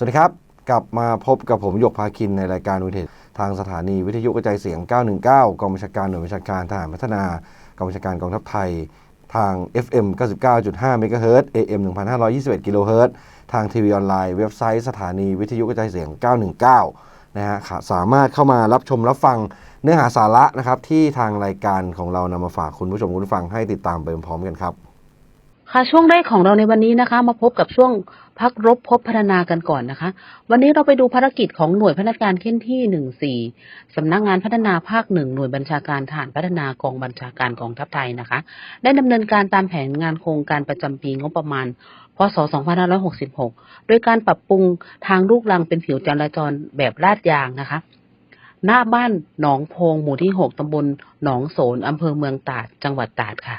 สวัสดีครับ กลับมาพบกับผมหยกพาคินในรายการวิทยทางสถานีวิทยุกระจายเสียง 919 กองบัญชาการหน่วยบัญชาการทหารพัฒนากองบัญชาการกองทัพไทย ทาง FM 99.5 MHz AM 1521กิโลเฮิรตทางทีวีออนไลน์เว็บไซต์สถานีวิทยุกระจายเสียง 919 นะฮะค่ะสามารถเข้ามารับชมรับฟังเนื้อหาสาระนะครับที่ทางรายการของเรานำมาฝากคุณผู้ชมคุณฟังให้ติดตามไปพร้อมกันครับ ค่ะช่วงแรกของเราในวันนี้นะคะ มาพบกับช่วงพักรบพบพัฒนากันก่อนนะคะ วันนี้เราไปดูภารกิจของหน่วยพนักงานเข้นที่หนึ่งสี่สำนักงานพัฒนาภาคหนึ่งหน่วยบัญชาการฐานพัฒนากองบัญชาการกองทัพไทยนะคะ ได้ดำเนินการตามแผนงานโครงการประจำปีงบประมาณพศ 2566 โดยการปรับปรุงทางลูกรังเป็นผิวจราจรแบบลาดยางนะคะ หน้าบ้านหนองโพงหมู่ที่ 6 ตำบลหนองโสนอำเภอเมืองตาด จังหวัดตาดค่ะ